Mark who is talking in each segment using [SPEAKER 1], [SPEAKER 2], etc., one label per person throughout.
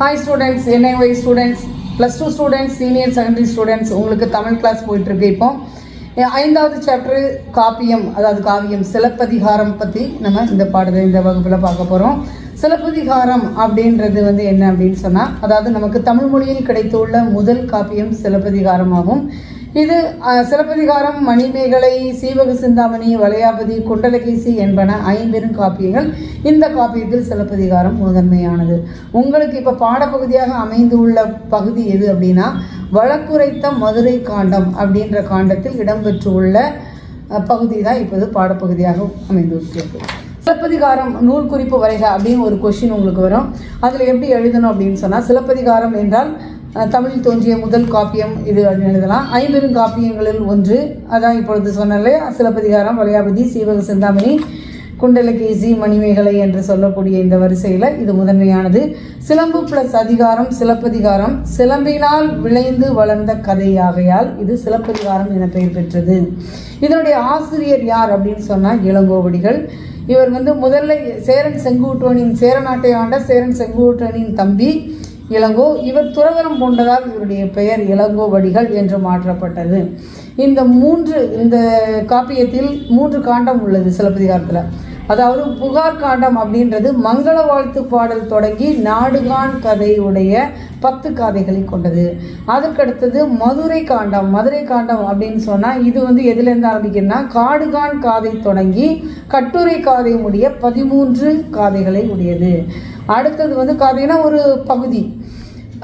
[SPEAKER 1] Hi students NIOS students plus two students senior secondary students உங்களுக்கு Tamil class போயிட்டுருக்கு இப்போ. ஐந்தாவது சாப்டர் காப்பியம் அதாவது காவியம் சிலப்பதிகாரம் பற்றி நம்ம இந்த பாடத்தை இந்த வகுப்பில் பார்க்க போகிறோம் சிலப்பதிகாரம் அப்படின்றது வந்து என்ன அப்படின்னு சொன்னால் அதாவது நமக்கு தமிழ் மொழியில் கிடைத்துள்ள முதல் காப்பியம் சிலப்பதிகாரமாகும். இது சிலப்பதிகாரம் மணிமேகலை சீவக சிந்தாமணி வளையாபதி குண்டலகேசி என்பன ஐம்பெரும் காப்பியங்கள். இந்த காப்பியத்தில் சிலப்பதிகாரம் முதன்மையானது. உங்களுக்கு இப்போ பாடப்பகுதியாக அமைந்துள்ள பகுதி எது அப்படின்னா வழக்குரைத்த மதுரை காண்டம் அப்படின்ற காண்டத்தில் இடம்பெற்றுள்ள உள்ள பகுதி தான் இப்போது பாடப்பகுதியாக அமைந்துள்ளது. சிலப்பதிகாரம் நூல் குறிப்பு வரைக அப்படின்னு ஒரு கொஷின் உங்களுக்கு வரும். அதில் எப்படி எழுதணும் அப்படின்னு சொன்னால் சிலப்பதிகாரம் என்றால் தமிழ் தமிழில் தோன்றிய முதல் காப்பியம் இது அப்படின்னு எழுதலாம். ஐம்பெரும் காப்பியங்களில் ஒன்று அதான் இப்பொழுது சொன்னாலே சிலப்பதிகாரம் வளையாபதி சீவக சிந்தாமணி குண்டலகேசி மணிமேகலை என்று சொல்லக்கூடிய இந்த வரிசையில் இது முதன்மையானது. சிலம்பு ப்ளஸ் அதிகாரம் சிலப்பதிகாரம் சிலம்பினால் விளைந்து வளர்ந்த கதையாகையால் இது சிலப்பதிகாரம் என பெயர் பெற்றது. இதனுடைய ஆசிரியர் யார் அப்படின்னு சொன்னால் இளங்கோவடிகள். இவர் வந்து முதல்ல சேரன் செங்குட்டோனின் சேரநாட்டை ஆண்ட சேரன் செங்குட்டோனின் தம்பி. இளங்கோ இவர் துறவரம் பூண்டதால் இவருடைய பெயர் இளங்கோ வடிகள் என்று மாற்றப்பட்டது. இந்த மூன்று இந்த காப்பியத்தில் மூன்று காண்டம் உள்ளது சிலப்பதிகாரத்தில். அதாவது புகார் காண்டம் அப்படின்றது மங்கள வாழ்த்து பாடல் தொடங்கி நாடுகான் கதையுடைய பத்து காதைகளை கொண்டது. அதற்கடுத்தது மதுரை காண்டம். மதுரை காண்டம் அப்படின்னு சொன்னால் இது வந்து எதுலேருந்து ஆரம்பிக்கிறதுனா காடுகான் காதை தொடங்கி கட்டுரை காதை உடைய பதிமூன்று காதைகளை உடையது. அடுத்தது வந்து காதைனா ஒரு பகுதி.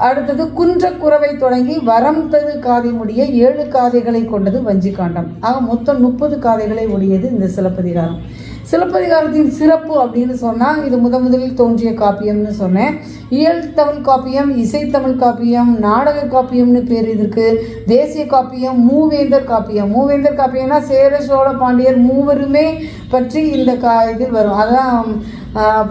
[SPEAKER 1] அடுத்தது குன்றக்குறவை தொடங்கி வரம் தரு காதை முடிய ஏழு காதைகளை கொண்டது வஞ்சி காண்டம். ஆக மொத்தம் முப்பது காதைகளை உடையது இந்த சிலப்பதிகாரம். சிலப்பதிகாரத்தின் சிறப்பு அப்படின்னு சொன்னால் இது முத முதலில் தோன்றிய காப்பியம்னு சொன்னேன். இயல் தமிழ் காப்பியம் இசைத்தமிழ் காப்பியம் நாடக காப்பியம்னு பேர் இதற்கு தேசிய காப்பியம் மூவேந்தர் காப்பியம். மூவேந்தர் காப்பியம்னா சேர சோழ பாண்டியர் மூவருமே பற்றி இந்த கா இதில் வரும். அதான்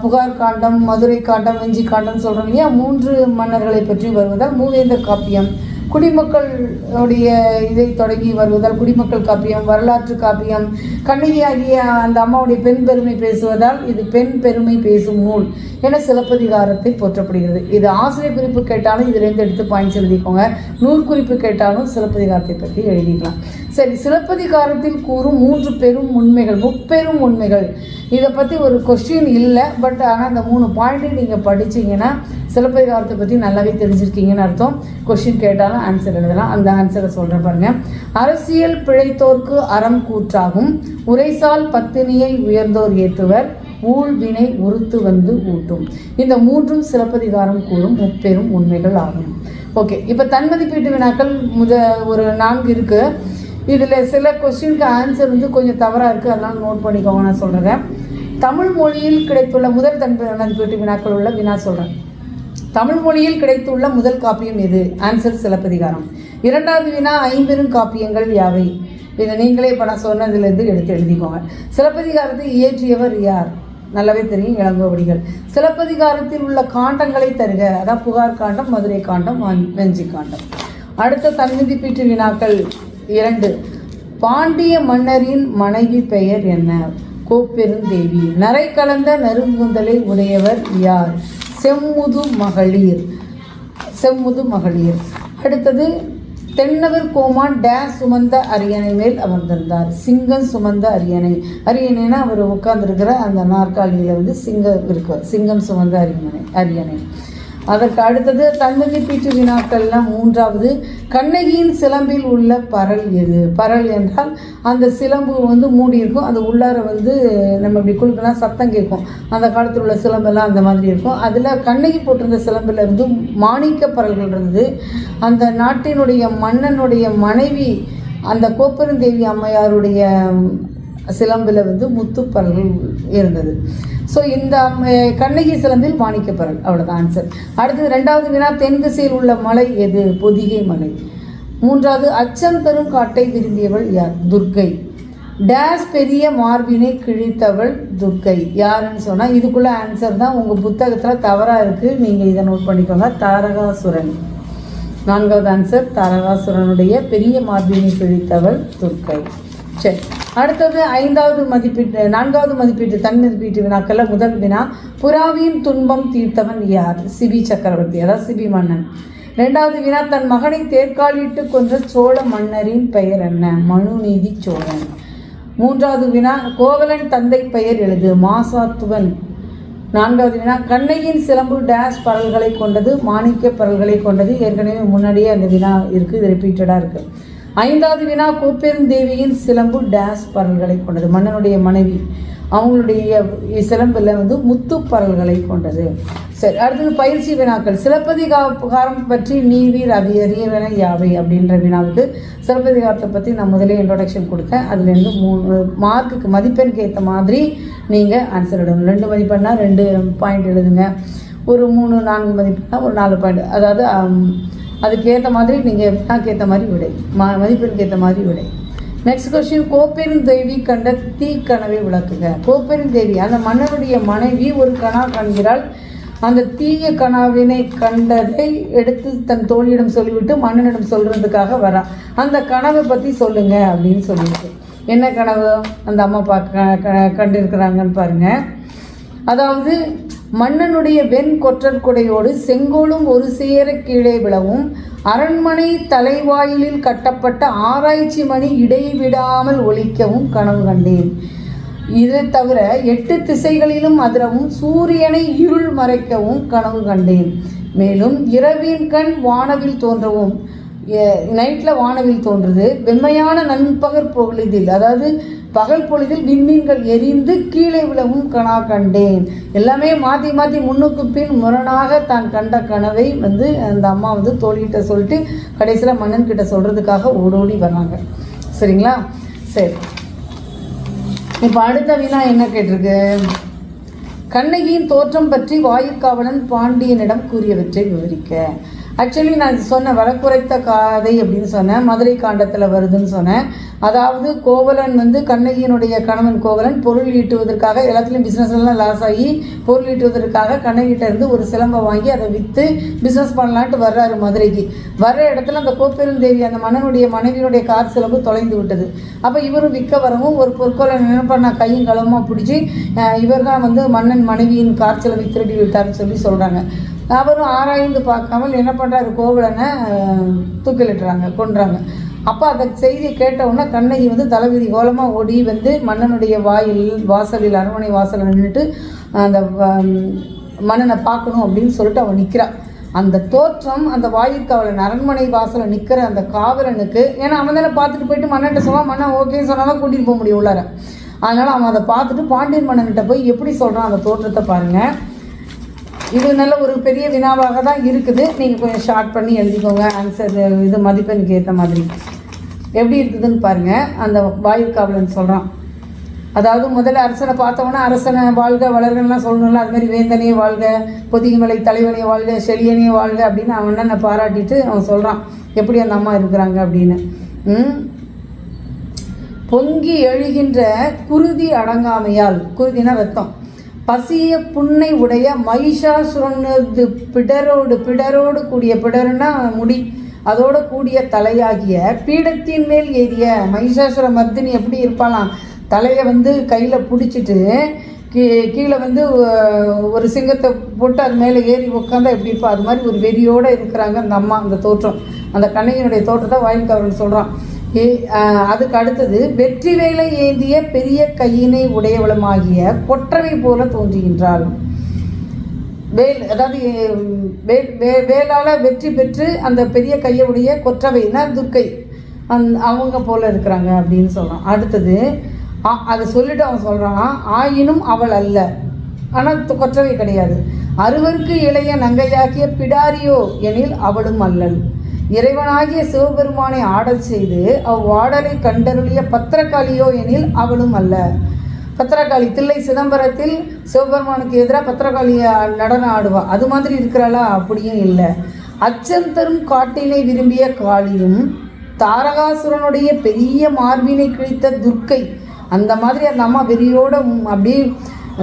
[SPEAKER 1] புகார் காண்டம் மதுரை காண்டம் வெஞ்சி காண்டம் சொல்கிறோம் இல்லையா? மூன்று மன்னர்களை பற்றி வருவதால் மூவேந்தர் காப்பியம். குடிமக்களுடைய இதை தொடங்கி வருவதால் குடிமக்கள் காப்பியம் வரலாற்று காப்பியம். கண்ணகியாகிய அந்த அம்மாவுடைய பெண் பெருமை பேசுவதால் இது பெண் பெருமை பேசும் நூல் என சிலப்பதிகாரத்தை போற்றப்படுகிறது. இது ஆசிரியர் குறிப்பு கேட்டாலும் இதுலேருந்து எடுத்து பாயிண்ட்ஸ் எழுதிக்கோங்க. நூல் குறிப்பு கேட்டாலும் சிலப்பதிகாரத்தை பற்றி எழுதிக்கலாம். சரி சிலப்பதிகாரத்தில் கூறும் மூன்று பெரும் உண்மைகள் முப்பெரும் உண்மைகள். இதை பற்றி ஒரு கொஸ்டின் இல்லை பட் ஆனால் அந்த மூணு பாயிண்ட்டையும் நீங்கள் படிச்சீங்கன்னா சிலப்பதிகாரத்தை பற்றி நல்லாவே தெரிஞ்சிருக்கீங்கன்னு அர்த்தம். கொஸ்டின் கேட்டாலும் ஆன்சர் எழுதலாம். அந்த ஆன்சரை சொல்கிறேன் பாருங்க. அரசியல் பிழைத்தோர்க்கு அறம் கூற்றாகும். உரைசால் பத்தினியை உயர்ந்தோர் ஏற்றுவர். ஊழ்வினை உறுத்து வந்து ஊட்டும். இந்த மூன்றும் சிலப்பதிகாரம் கூறும் முப்பெரும் உண்மைகள் ஆகும். ஓகே இப்போ தன்மதிப்பீட்டு வினாக்கள் முத ஒரு நான்கு இருக்குது இதில் சில கொஸ்டினுக்கு ஆன்சர் வந்து கொஞ்சம் தவறாக இருக்குது அதனால் நோட் பண்ணிக்கோங்க நான் சொல்கிறேன் தமிழ் மொழியில் கிடைத்துள்ள முதல் தன் மதிப்பீட்டு வினாக்கள் உள்ள வினா சொல்கிறேன் தமிழ் மொழியில் கிடைத்துள்ள முதல் காப்பியம் எது? ஆன்சர் சிலப்பதிகாரம். இரண்டாவது வினா ஐம்பெரும் காப்பியங்கள் யாவை? இதை நீங்களே இப்போ நான் சொன்னதுலேருந்து எடுத்து எழுதிக்கோங்க. சிலப்பதிகாரத்தை இயற்றியவர் யார்? நல்லாவே தெரியும் இளங்கோவடிகள் சிலப்பதிகாரத்தில் உள்ள காண்டங்களை தருக. அதான் புகார் காண்டம் மதுரை காண்டம் வெஞ்சி காண்டம். அடுத்த தன்மதிப்பீட்டு வினாக்கள் இரண்டு. பாண்டிய மன்னரின் மனைவி பெயர் என்ன? கோப்பெருந்தேவி நரை கலந்த நறுங்குந்தலை உடையவர் யார்? செம்முது மகளிர். செம்முது மகளிர். அடுத்தது தென்னவர் கோமான் டேஸ் சுமந்த அரியணை மேல் அமர்ந்திருந்தார். சிங்கம் சுமந்த அரியணை. அரியணைனா அவர் உட்கார்ந்துருக்கிற அந்த நாற்காலியில் வந்து சிங்கம் இருக்கு சிங்கம் சுமந்த அரியணை அரியணை. அதற்கு அடுத்தது தன்மதி பீட்டு வினாக்கள்லாம் மூன்றாவது கண்ணகியின் சிலம்பில் உள்ள பரல் எது? பரல் என்றால் அந்த சிலம்பு வந்து மூடி இருக்கும். அது உள்ளார வந்து நம்ம இப்படி குளுக்கலாம் சத்தம் கேட்கும். அந்த காலத்தில் உள்ள சிலம்பெல்லாம் அந்த மாதிரி இருக்கும். அதில் கண்ணகி போட்டிருந்த சிலம்பில் இருந்து மாணிக்க பரல்கள் இருந்தது. அந்த நாட்டினுடைய மன்னனுடைய மனைவி அந்த கோப்பெருந்தேவி அம்மையாருடைய சிலம்பில் வந்து முத்துப்பரல்கள் இருந்தது. ஸோ இந்த கண்ணகி சிலம்பில் மாணிக்கப்பரல். அவ்வளோதான் ஆன்சர் அடுத்தது ரெண்டாவது வினா தென் திசையில் உள்ள மலை எது? பொதிகை மலை. மூன்றாவது அச்சம் தரும் காட்டை விரும்பியவள் யார்? துர்க்கை. டேஸ் பெரிய மார்பினை கிழித்தவள் துர்க்கை. யாருன்னு சொன்னால் இதுக்குள்ள ஆன்சர் தான் உங்கள் புத்தகத்தில் தவறாக இருக்குது நீங்கள் இதை நோட் பண்ணிக்கோங்க. தாரகாசுரன். நான்காவது ஆன்சர் தாரகாசுரனுடைய பெரிய மார்பினை கிழித்தவள் துர்க்கை. சரி. அடுத்தது ஐந்தாவது மதிப்பீட்டு நான்காவது மதிப்பீட்டு தன் மதிப்பீட்டு வினாக்களில் முதல் வினா புறாவின் துன்பம் தீர்த்தவன் யார்? சிபி சக்கரவர்த்தி அதாவது சிபி மன்னன். ரெண்டாவது வினா தன் மகனை தேர்காலிட்டு கொன்ற சோழ மன்னரின் பெயர் என்ன? மனுநீதி சோழன். மூன்றாவது வினா கோவலன் தந்தை பெயர் எழுது மாசாத்துவன். நான்காவது வினா கண்ணையின் சிலம்பு டேஷ் பரல்களை கொண்டது மாணிக்க பரல்களை கொண்டது. ஏற்கனவே முன்னாடியே அந்த வினா இருக்குது இது ரிப்பீட்டடாக இருக்குது ஐந்தாவது வினா கூப்பெருந்தேவியின் சிலம்பு டேஸ் பரல்களை கொண்டது. மன்னனுடைய மனைவி அவங்களுடைய சிலம்பில் வந்து முத்து பரல்களை கொண்டது. சரி அடுத்தது பயிற்சி வினாக்கள். சிலப்பதிகாரம் பற்றி நீவி ரவி அறியவன யாவை அப்படின்ற வினாவுக்கு சிலப்பதிகாரத்தை பற்றி நான் முதலே இன்ட்ரொடக்ஷன் கொடுத்தேன். அதுலேருந்து மூணு மார்க்குக்கு மதிப்பெண்க்கு ஏற்ற மாதிரி நீங்கள் ஆன்சர் எழுதணும் ரெண்டு மதிப்பெண்ணா ரெண்டு பாயிண்ட் எழுதுங்க. ஒரு மூணு நான்கு மதிப்பெண்ணா ஒரு நாலு பாயிண்ட் அதாவது அதுக்கேற்ற மாதிரி நீங்கள் வினாக்கு ஏற்ற மாதிரி விடை. மா மதிப்பெண்கேற்ற மாதிரி விடை. நெக்ஸ்ட் கொஸ்டின் கோப்பெருந்தேவி கண்ட தீ கனவை விளக்குங்க கோப்பெருந்தேவி அந்த மன்னனுடைய மனைவி ஒரு கணா காண்கிறாள். அந்த தீய கனாவினை கண்டதை எடுத்து தன் தோழியிடம் சொல்லிவிட்டு மன்னனிடம் சொல்கிறதுக்காக வரா. அந்த கனவை பற்றி சொல்லுங்க அப்படின்னு சொல்லிட்டு என்ன கனவு? அந்த அம்மா பார்க்க கண்டிருக்கிறாங்கன்னு பாருங்கள் அதாவது மன்னனுடைய வெண் கொற்றற்குடையோடு செங்கோலும் ஒரு சேர கீழே விழவும் அரண்மனை தலைவாயிலில் கட்டப்பட்ட ஆராய்ச்சி மணி இடைவிடாமல் ஒழிக்கவும் கனவு கண்டேன். இதை தவிர எட்டு திசைகளிலும் அதிரவும் சூரியனை இருள் மறைக்கவும் கனவு கண்டேன். மேலும் இரவின் கண் வானவில் தோன்றவும் நைட்டில் வானவில் தோன்றுது. வெம்மையான நண்பகற் பொழுதில் அதாவது பகல் பொழுதில் விண்மீன்கள் எரிந்து கீழே விழவும் கனா கண்டேன். எல்லாமே மாற்றி மாற்றி முன்னுக்கு பின் முரணாக தான் கண்ட கனவை வந்து அந்த அம்மா வந்து தோழிகிட்ட சொல்லிட்டு கடைசியில் மன்னன் கிட்ட சொல்கிறதுக்காக ஓடோடி வராங்க சரிங்களா? சரி. இப்போ அடுத்த வினா என்ன கேட்டிருக்கு? கண்ணகியின் தோற்றம் பற்றி வாயுக்காவலன் பாண்டியனிடம் கூறியவற்றை விவரிக்க. ஆக்சுவலி நான் சொன்ன வழக்குரைத்த காதை அப்படின்னு சொன்னேன். மதுரை காண்டத்தில் வருதுன்னு சொன்னேன். அதாவது கோவலன் வந்து கண்ணகியினுடைய கணவன் கோவலன் பொருள் ஈட்டுவதற்காக எல்லாத்துலேயும் பிஸ்னஸ் எல்லாம் லாஸ் ஆகி பொருள் ஈட்டுவதற்காக கண்ணகிட்ட இருந்து ஒரு சிலம்பை வாங்கி அதை விற்று பிஸ்னஸ் பண்ணலான்ட்டு வர்றாரு மதுரைக்கு. வர்ற இடத்துல அந்த கோப்பெருந்தேவி அந்த மன்னனுடைய மனைவியினுடைய கார் சிலம்பு தொலைந்து விட்டது. அப்போ இவரும் விற்க வரவும் ஒரு பொற்கொலை என்ன பண்ண கையும் களமாக பிடிச்சி இவர் தான் வந்து மன்னன் மனைவியின் கார் சிலம்பை திருடி விட்டார்னு சொல்லி சொல்கிறாங்க அவரும் ஆராய்ந்து பார்க்காமல் என்ன பண்ணுறாரு கோவலனை தூக்கிலிட்டுறாங்க கொன்றாங்க. அப்போ அந்த செய்தியை கேட்டவுடனே கண்ணகி வந்து தளபதி கோலமாக ஓடி வந்து மன்னனுடைய வாயில் வாசலில் அரண்மனை வாசலில் நின்றுட்டு அந்த வ- மன்னனை பார்க்கணும் அப்படின்னு சொல்லிட்டு அவன் நிற்கிறான் அந்த தோற்றம் அந்த வாயிற்காவலன் அரண்மனை வாசலில் நிற்கிற அந்த காவலனுக்கு ஏன்னா அவன் தானே பார்த்துட்டு போயிட்டு மன்னன்ட்ட சொன்னான் மன்னன் ஓகேன்னு சொன்னால் தான் கூட்டிகிட்டு போக முடியும் உள்ளார. அதனால் அவன் அதை பார்த்துட்டு பாண்டியன் மன்னன்கிட்ட போய் எப்படி சொல்கிறான் அந்த தோற்றத்தை பாருங்கள் இது நல்ல ஒரு பெரிய வினாவாக தான் இருக்குது. நீங்கள் கொஞ்சம் ஷார்ட் பண்ணி எழுதிக்கோங்க. ஆன்சர் இது மதிப்பெண்ணுக்கு ஏற்ற மாதிரி. எப்படி இருக்குதுன்னு பாருங்கள் அந்த வாயுக்காவலன் சொல்கிறான் அதாவது முதல்ல அரசனை பார்த்தவொன்னே அரசனை வாழ்க வளர்கள்லாம் சொல்லணும்ல. அது மாதிரி வேந்தனையே வாழ்க பொதிகமலை தலைவனே வாழ்க செழியனையே வாழ்க அப்படின்னு அவன் அண்ணனை பாராட்டிட்டு அவன் சொல்கிறான் எப்படி அந்த அம்மா இருக்கிறாங்க அப்படின்னு. பொங்கி எழுகின்ற குருதி அடங்காமையால் குருதினா ரத்தம். பசிய புண்ணை உடைய மகிஷாசுரனது பிடரோடு பிடரோடு கூடிய பிடருன்னா முடி அதோட கூடிய தலையாகிய பீடத்தின் மேல் ஏறிய மகிஷாசுர மர்தினி எப்படி இருப்பாளாம்? தலையை வந்து கையில் பிடிச்சிட்டு கீ கீழே வந்து ஒரு சிங்கத்தை போட்டு அது மேலே ஏறி உட்காந்தா எப்படி இருப்பா? அது மாதிரி ஒரு வெறியோடு இருக்கிறாங்க அந்த அம்மா அந்த தோற்றம். அந்த கண்ணையனுடைய தோற்றத்தை வாயில்காரன் சொல்கிறான் அதுக்கு அடுத்தது வெற்றி வேலை ஏந்திய பெரிய கையினை உடையவளமாகிய கொற்றவை போல தோன்றுகின்றாள். வேல் அதாவது வே- வே- வெற்றி பெற்று அந்த பெரிய கையுடைய கொற்றவைனா துர்க்கை. அந் அவங்க போல் இருக்கிறாங்க அப்படின்னு சொல்கிறான் அடுத்தது அதை சொல்லிட்டு அவன் சொல்கிறான் ஆயினும் அவள் அல்ல. ஆனால் கொற்றவை கிடையாது. அறுவருக்கு இளைய நங்கையாகிய பிடாரியோ எனில் அவளும் அல்லல் இறைவனாகிய சிவபெருமானை ஆடச் செய்து அவ்வாடலை கண்டருளிய பத்திரகாளியோ எனில் அவளும் அல்ல. பத்திரகாளி தில்லை சிதம்பரத்தில் சிவபெருமானுக்கு எதிராக பத்திரகாளியை ஆ- நடனம் ஆடுவாள் அது மாதிரி இருக்கிறாளா? அப்படியும் இல்லை. அச்சம் தரும் காட்டினை விரும்பிய காளியும் தாரகாசுரனுடைய பெரிய மார்பினை கிழித்த துர்க்கை அந்த மாதிரி அந்த அம்மா வெறியோட அப்படியே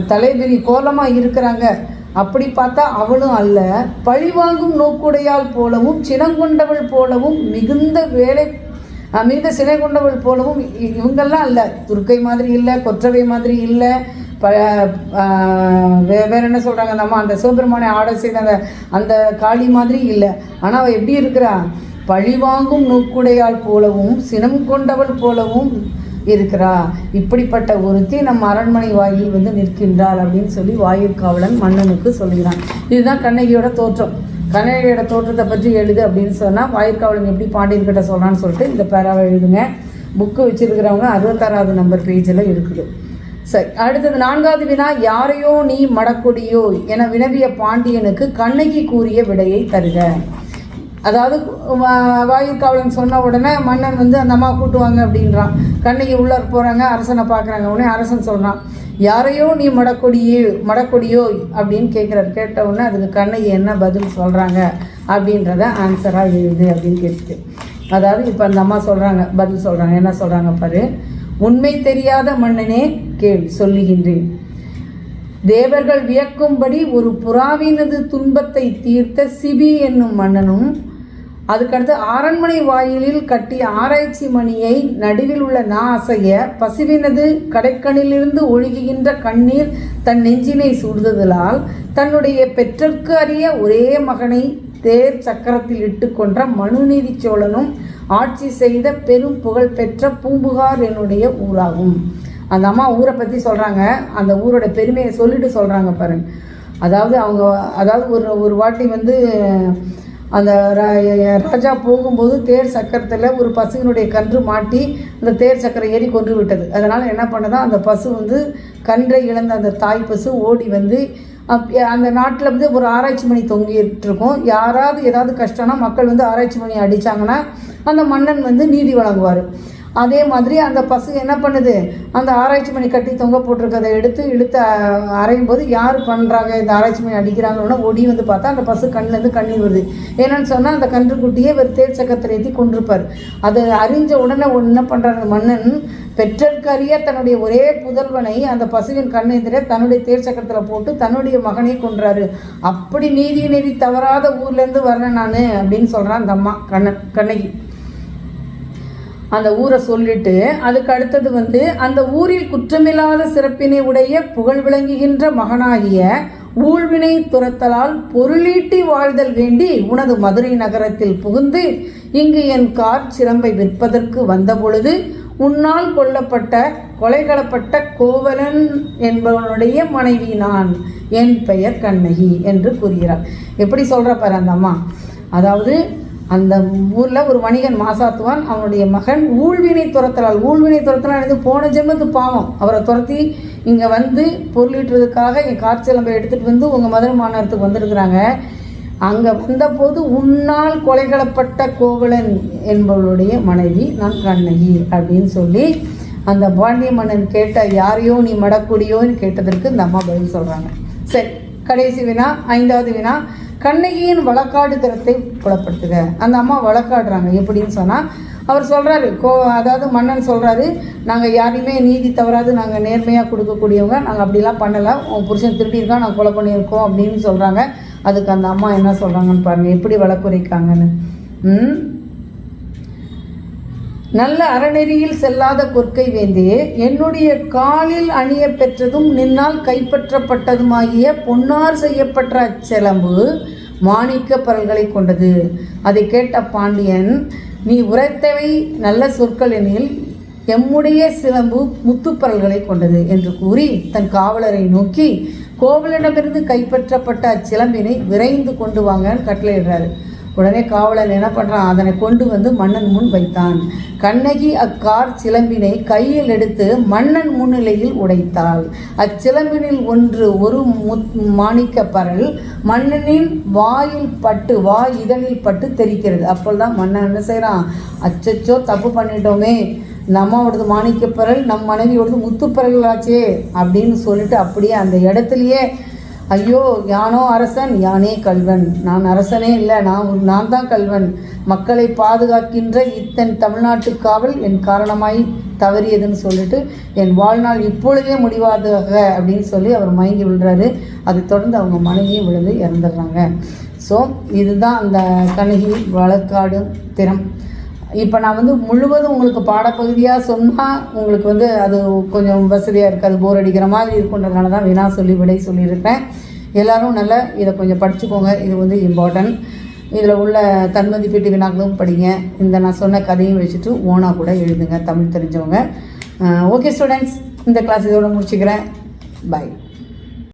[SPEAKER 1] தலைவிரி கோலமாக இருக்கிறாங்க. அப்படி பார்த்தா அவளும் அல்ல. பழிவாங்கும் நோக்குடையால் போலவும் சினங்கொண்டவள் போலவும் மிகுந்த வேலை மிகுந்த சிலை கொண்டவள் போலவும் இ- இவங்கெல்லாம் இல்லை துர்க்கை மாதிரி இல்லை கொற்றவை மாதிரி இல்லை. ப வே- வேற என்ன சொல்கிறாங்க அந்த அம்மா? அந்த சிவபெருமானை ஆடை செய்த அந்த அந்த காளி மாதிரி இல்லை. ஆனால் அவள் எப்படி இருக்கிறா? பழிவாங்கும் நோக்குடையால் போலவும் சினம் கொண்டவள் போலவும் இருக்கிறா? இப்படிப்பட்ட ஒருத்தி நம் அரண்மனை வாயில் வந்து நிற்கின்றாள் அப்படின்னு சொல்லி வாயுக்காவலன் மன்னனுக்கு சொல்கிறான். இதுதான் கண்ணகியோட தோற்றம். கண்ணகியோட தோற்றத்தை பற்றி எழுது அப்படின்னு சொன்னால் வாயுக்காவலன் எப்படி பாண்டியன்கிட்ட சொல்கிறான்னு சொல்லிட்டு இந்த பேராவை எழுதுங்க. புக்கு வச்சிருக்கிறவங்க அறுபத்தாறாவது நம்பர் பேஜில் இருக்குது. சரி அடுத்தது நான்காவது வினா யாரையோ நீ மடக்கொடியோ என வினவிய பாண்டியனுக்கு கண்ணகி கூறிய விடையை தருக. அதாவது வா- வாயிற்காவலன் சொன்ன உடனே மன்னன் வந்து அந்த அம்மா கூட்டுவாங்க அப்படின்றான். கண்ணகி உள்ளார் போகிறாங்க அரசனை பார்க்குறாங்க. உடனே அரசன் சொல்கிறான் யாரையோ நீ மடக்கொடியே மடக்கொடியோ? அப்படின்னு கேட்குறாரு. கேட்ட உடனே அதுக்கு கண்ணகி என்ன பதில் சொல்கிறாங்க அப்படின்றத ஆன்சராக எழுது அப்படின்னு கேட்டுட்டு அதாவது இப்போ அந்த அம்மா சொல்கிறாங்க பதில் சொல்கிறாங்க என்ன சொல்கிறாங்க பாரு உண்மை தெரியாத மன்னனே கேள் சொல்லுகின்றேன். தேவர்கள் வியக்கும்படி ஒரு புறாவினது துன்பத்தை தீர்த்த சிபி என்னும் மன்னனும் அதுக்கடுத்து அரண்மனை வாயிலில் கட்டிய ஆராய்ச்சி மணியை நடுவில் உள்ள நா அசைய பசுவினது கடைக்கண்ணிலிருந்து ஒழுகுகின்ற கண்ணீர் தன் நெஞ்சினை சூடுதலால் தன்னுடைய பெற்றற்கு அறிய ஒரே மகனை தேர் சக்கரத்தில் இட்டு கொன்ற மனுநீதி சோழனும் ஆட்சி செய்த பெரும் புகழ் பெற்ற பூம்புகார் என்னுடைய ஊராகும். அந்த அம்மா ஊரை பற்றி சொல்கிறாங்க அந்த ஊரோட பெருமையை சொல்லிட்டு சொல்கிறாங்க பாருங்க. அதாவது அவங்க அதாவது ஒரு ஒரு வாட்டி வந்து அந்த ரா- ராஜா போகும்போது தேர் சக்கரத்தில் ஒரு பசுவினுடைய கன்று மாட்டி அந்த தேர் சக்கரம் ஏறி கொன்று விட்டது. அதனால் என்ன பண்ணுதா அந்த பசு வந்து கன்றை இழந்த அந்த தாய் பசு ஓடி வந்து அப் அந்த நாட்டில் வந்து ஒரு ஆராய்ச்சி மணி தொங்கிட்டு இருக்கும் யாராவது ஏதாவது கஷ்டம்னா மக்கள் வந்து ஆராய்ச்சி மணி அடித்தாங்கன்னா அந்த மன்னன் வந்து நீதி வழங்குவார். அதே மாதிரி அந்த பசு என்ன பண்ணுது? அந்த ஆராய்ச்சி மணி கட்டி தொங்க போட்டிருக்கதை எடுத்து இழுத்து அரையும் போது யார் பண்ணுறாங்க இந்த ஆராய்ச்சி மணி அடிக்கிறாங்கன்னா ஒடி வந்து பார்த்தா அந்த பசு கண்ணிலேருந்து கண்ணீர் வருது. என்னன்னு சொன்னால் அந்த கன்றுக்குட்டியே இவர் தேர் சக்கரத்தில் ஏற்றி கொண்டிருப்பார். அதை அறிஞ்ச உடனே என்ன பண்ணுறாங்க மன்னன்? பெற்றற்கரிய தன்னுடைய ஒரே புதல்வனை அந்த பசுவின் கண்ணெதிரே தன்னுடைய தேர் சக்கரத்தில் போட்டு தன்னுடைய மகனை கொன்றாரு. அப்படி நீதி நெறி தவறாத ஊர்லேருந்து வரேன் நான் அப்படின்னு சொல்கிறான் அந்த அம்மா கண்ணன் கண்ணகி. அந்த ஊரை சொல்லிட்டு அதுக்கு அடுத்தது வந்து அந்த ஊரில் குற்றமில்லாத சிறப்பினை உடைய புகழ் விளங்குகின்ற மகனாகிய ஊழ்வினை துரத்தலால் பொருளீட்டி வாழ்தல் வேண்டி உனது மதுரை நகரத்தில் புகுந்து இங்கு என் கார் சிரம்பை விற்பதற்கு வந்தபொழுது உன்னால் கொல்லப்பட்ட கொலைகளப்பட்ட கோவலன் என்பவனுடைய மனைவி நான் என் பெயர் கண்ணகி என்று கூறுகிறார் எப்படி சொல்கிற பாரு அந்த அம்மா? அதாவது அந்த ஊரில் ஒரு வணிகன் மாசாத்துவான். அவனுடைய மகன் ஊழ்வினை துரத்தலால் ஊழ்வினை துரத்தலால் இது போன ஜென்மத்து பாவம். அவரை துரத்தி இங்கே வந்து பொருளீட்டுறதுக்காக என் காற்சிலம்பை எடுத்துகிட்டு வந்து உங்கள் மதுரை மாநகரத்துக்கு வந்திருக்கிறாங்க. அங்கே வந்தபோது உன்னால் கொலைகளப்பட்ட கோவலன் என்பவளுடைய மனைவி நான் கண்ணகி அப்படின்னு சொல்லி அந்த பாண்டிய மன்னன் கேட்ட யாரையோ நீ மடக்கூடியோன்னு கேட்டதற்கு இந்த அம்மா பதில் சொல்கிறாங்க சரி கடைசி வினா ஐந்தாவது வினா. கண்ணகியின் வழக்காடு திறத்தை புலப்படுத்துக. அந்த அம்மா வழக்காடுறாங்க. எப்படின்னு சொன்னால் அவர் சொல்கிறாரு கோ அதாவது மன்னன் சொல்கிறாரு நாங்கள் யாரையுமே நீதி தவறாது நாங்கள் நேர்மையாக கொடுக்கக்கூடியவங்க நாங்கள் அப்படிலாம் பண்ணலை. உன் புருஷன் திருடியிருக்கான் நான் கொலை பண்ணியிருக்கோம் அப்படின்னு சொல்கிறாங்க அதுக்கு அந்த அம்மா என்ன சொல்கிறாங்கன்னு பாருங்கள் எப்படி வழக்குரைக்காங்கன்னு. ம்? நல்ல அறநெறியில் செல்லாத கொற்கை வேந்தே என்னுடைய காலில் அணிய பெற்றதும் நின்னால் கைப்பற்றப்பட்டதுமாகிய பொன்னார் செய்யப்பட்ட அச்சிலம்பு மாணிக்க பரல்களை கொண்டது. அதை கேட்ட பாண்டியன் நீ உரைத்தவை நல்ல சொற்கள் எனில் எம்முடைய சிலம்பு முத்துப்பரல்களை கொண்டது என்று கூறி தன் காவலரை நோக்கி கோவலனிடமிருந்து கைப்பற்றப்பட்ட அச்சிலம்பினை விரைந்து கொண்டு வாங்கன்னு கட்டளையிடுறாரு. உடனே காவலன் என்ன பண்ணுறான் அதனை கொண்டு வந்து மன்னன் முன் வைத்தான். கண்ணகி அக்கார் சிலம்பினை கையில் எடுத்து மன்னன் முன்னிலையில் உடைத்தாள். அச்சிலம்பினில் ஒன்று ஒரு முத் மாணிக்க பரல் மன்னனின் வாயில் பட்டு வாய் இதழில் பட்டு தெரிக்கிறது அப்போதான் மன்னன் என்ன செய்கிறான் அச்சச்சோ தப்பு பண்ணிட்டோமே. நம்மோடது அம்மாவோடது மாணிக்கப்பரல் நம் மனைவியோடது முத்துப்பரல்களாச்சே அப்படின்னு சொல்லிட்டு அப்படியே அந்த இடத்துலையே ஐயோ யானோ அரசன் யானே கல்வன். நான் அரசனே இல்லை நான் நான் தான் கல்வன். மக்களை பாதுகாக்கின்ற இத்தன் தமிழ்நாட்டு காவல் என் காரணமாய் தவறியதுன்னு சொல்லிட்டு என் வாழ்நாள் இப்பொழுதே முடிவாதாக அப்படின்னு சொல்லி அவர் மயங்கி விழுறாரு. அதை தொடர்ந்து அவங்க மனைவியும் விழுந்து இறந்துடுறாங்க. ஸோ இதுதான் அந்த கண்ணகி வழக்காடும் திறம். இப்போ நான் வந்து முழுவதும் உங்களுக்கு பாடப்பகுதியாக சொன்னால் உங்களுக்கு வந்து அது கொஞ்சம் வசதியாக இருக்காது போர் அடிக்கிற மாதிரி இருக்குன்றதுனால தான் வினா சொல்லி விடை சொல்லியிருக்கேன் எல்லோரும் நல்லா இதை கொஞ்சம் படிச்சுக்கோங்க இது வந்து இம்பார்ட்டன்ட் இதில் உள்ள தன்மதிப்பீட்டு வினாக்களும் படிங்க. இந்த நான் சொன்ன கதையும் வச்சுட்டு ஓனாக கூட எழுதுங்க தமிழ் தெரிஞ்சவங்க. ஓகே ஸ்டூடெண்ட்ஸ் இந்த கிளாஸ் இதோட முடிச்சுக்கிறேன். பை